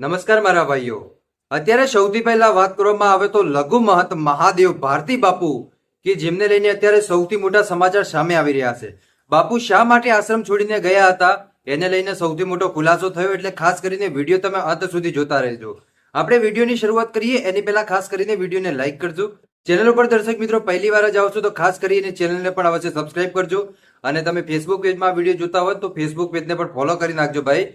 નમસ્કાર મારા ભાઈઓ. અત્યારે સૌથી પહેલા વાત કરવામાં આવે તો લઘુ મહંત મહાદેવ ભારતી બાપુ, કે જેમને લઈને અત્યારે સૌથી મોટા સમાચાર સામે આવી રહ્યા છે. બાપુ શા માટે આશ્રમ છોડીને ગયા હતા? એને લઈને સૌથી મોટો ખુલાસો થયો એટલે ખાસ કરીને વીડિયો તમે અંત સુધી જોતા રહેજો. આપણે વિડીયોની શરૂઆત કરીએ, એની પહેલા ખાસ કરીને વિડીયોને લાઈક કરજો. ચેનલ ઉપર દર્શક મિત્રો પહેલી વાર જ આવશો તો ખાસ કરીને ચેનલને પણ અવશ્ય સબસ્ક્રાઇબ કરજો. અને તમે ફેસબુક પેજમાં વીડિયો જોતા હોય તો ફેસબુક પેજને પણ ફોલો કરી નાખજો ભાઈ.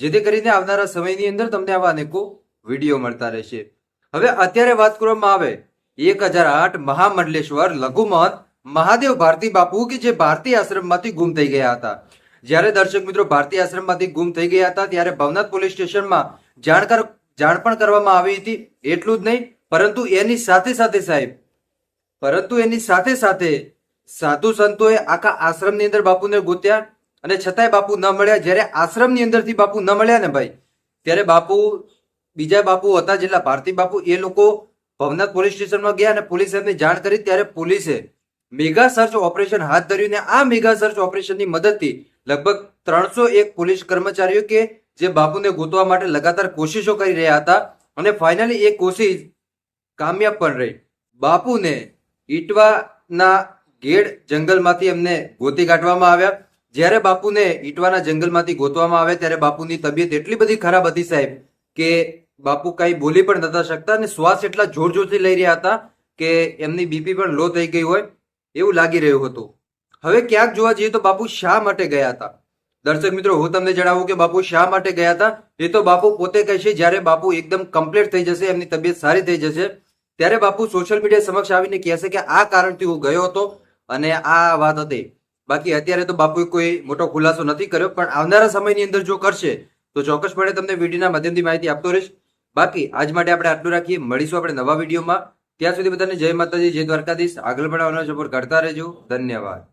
જેથી કરીને આવનારા સમયની અંદર તમને આવા અનેકો વીડિયો મળતા રહેશે. હવે અત્યારે વાત કરવામાં આવે, એક હજાર આઠ મહામંડલેશ્વર, લઘુમહંત, મહાદેવ ભારતી બાપુ કે જે ભારતી આશ્રમમાંથી ગુમ થઈ ગયા હતા. જ્યારે દર્શક મિત્રો ભારતી આશ્રમમાંથી ગુમ થઈ ગયા હતા, ત્યારે ભવનાથ પોલીસ સ્ટેશનમાં જાણકાર જાણ પણ કરવામાં આવી હતી. એટલું જ નહીં, પરંતુ એની સાથે સાથે સાહેબ, પરંતુ એની સાથે સાથે સાધુ સંતોએ આખા આશ્રમની અંદર બાપુને ગોત્યા. અને છતાંય બાપુ ન મળ્યા. જ્યારે આશ્રમની અંદરથી બાપુ ન મળ્યા ને ભાઈ, ત્યારે બાપુ, બીજા બાપુ હતા જેટલા ભારતી બાપુ, એ લોકો ભવનાથ પોલીસ સ્ટેશનમાં ગયા અને પોલીસે એમને જાણ કરી. ત્યારે પોલીસે મેગા સર્ચ ઓપરેશન હાથ ધર્યું ને આ મેગા સર્ચ ઓપરેશનની મદદથી લગભગ ત્રણસો એક પોલીસ કર્મચારીઓ કે જે બાપુને ગોતવા માટે લગાતાર કોશિશો કરી રહ્યા હતા અને ફાઇનલી એ કોશિશ કામયાબ પણ રહી. બાપુને ઈટવાના ગેડ જંગલમાંથી એમને ગોતી કાઢવામાં આવ્યા. જ્યારે બાપુને ઈટવાના જંગલમાંથી ગોતવામાં આવે ત્યારે બાપુની તબિયત એટલી બધી ખરાબ હતી સાહેબ કે બાપુ કઈ બોલી પણ નતા શકતા અને શ્વાસ એટલા જોર જોરથી લઈ રહ્યા હતા કે એમની બીપી પણ લો થઈ ગઈ હોય એવું લાગી રહ્યું હતું. હવે ક્યાંક જોવા જઈએ તો બાપુ શા માટે ગયા હતા? દર્શક મિત્રો, હું તમને જણાવું કે બાપુ શા માટે ગયા હતા? એ તો બાપુ પોતે કહેશે જ્યારે બાપુ એકદમ કમ્પ્લીટ થઈ જશે, એમની તબિયત સારી થઈ જશે, ત્યારે બાપુ સોશિયલ મીડિયા સમક્ષ આવીને કહેશે કે આ કારણથી હું ગયો હતો અને આ વાત હતી. બાકી અત્યારે તો બાપુએ કોઈ મોટો ખુલાસો નથી કર્યો, પણ આવનારા સમયની અંદર જો કરશે, તો ચોક્કસપણે તમને વિડીયોના માધ્યમથી માહિતી આપતો રહીશ. બાકી આજ માટે આપણે આટલું રાખીએ. મળીશું આપણે નવા વિડીયોમાં. ત્યાં સુધી બધાને જય માતાજી, જય દ્વારકાધીશ. આગળ પણ આવનાર સપોર્ટ કરતા રહેજો. ધન્યવાદ.